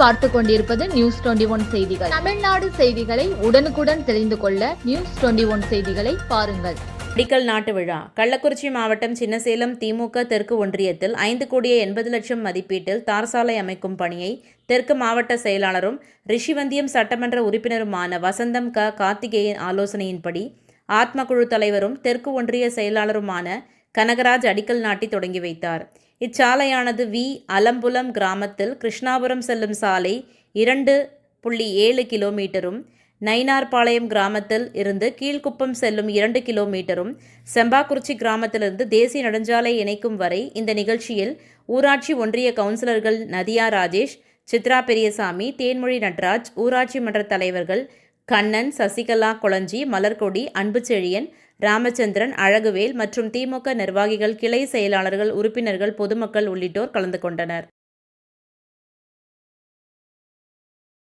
பார்த்து கொண்டிருப்பது news twenty one செய்திகள். தமிழ்நாடு செய்திகளை உடனுக்குடன் தெரிந்து கொள்ள நியூஸ் டுவெண்டி ஒன் செய்திகளை பாருங்கள். அடிக்கல் நாட்டு விழா. கள்ளக்குறிச்சி மாவட்டம் சின்னசேலம் திமுக தெற்கு ஒன்றியத்தில் ஐந்து கோடியே எண்பது லட்சம் மதிப்பீட்டில் தார்சாலை அமைக்கும் பணியை தெற்கு மாவட்ட செயலாளரும் ரிஷிவந்தியம் சட்டமன்ற உறுப்பினருமான வசந்தம் க. கார்த்திகேயன் ஆலோசனையின்படி ஆத்ம குழு தலைவரும் தெற்கு ஒன்றிய செயலாளருமான கனகராஜ் அடிக்கல் நாட்டி தொடங்கி வைத்தார். இச்சாலையானது வி. அலம்புலம் கிராமத்தில் கிருஷ்ணாபுரம் செல்லும் சாலை இரண்டு புள்ளி ஏழு கிலோமீட்டரும் நயினார்பாளையம் கிராமத்தில் இருந்து கீழ்குப்பம் செல்லும் இரண்டு கிலோமீட்டரும் செம்பாக்குறிச்சி கிராமத்திலிருந்து தேசிய நெடுஞ்சாலை இணைக்கும் வரை இந்த நிகழ்ச்சியில் ஊராட்சி ஒன்றிய கவுன்சிலர்கள் நதியா ராஜேஷ் சித்ரா பெரியசாமி தேன்மொழி நட்ராஜ் ஊராட்சி மன்ற தலைவர்கள் கண்ணன் சசிகலா கொளஞ்சி மலர்கொடி அன்புச்செழியன் ராமச்சந்திரன் அழகுவேல் மற்றும் திமுக நிர்வாகிகள் கிளை செயலாளர்கள் உறுப்பினர்கள் பொதுமக்கள் உள்ளிட்டோர் கலந்து கொண்டனர்.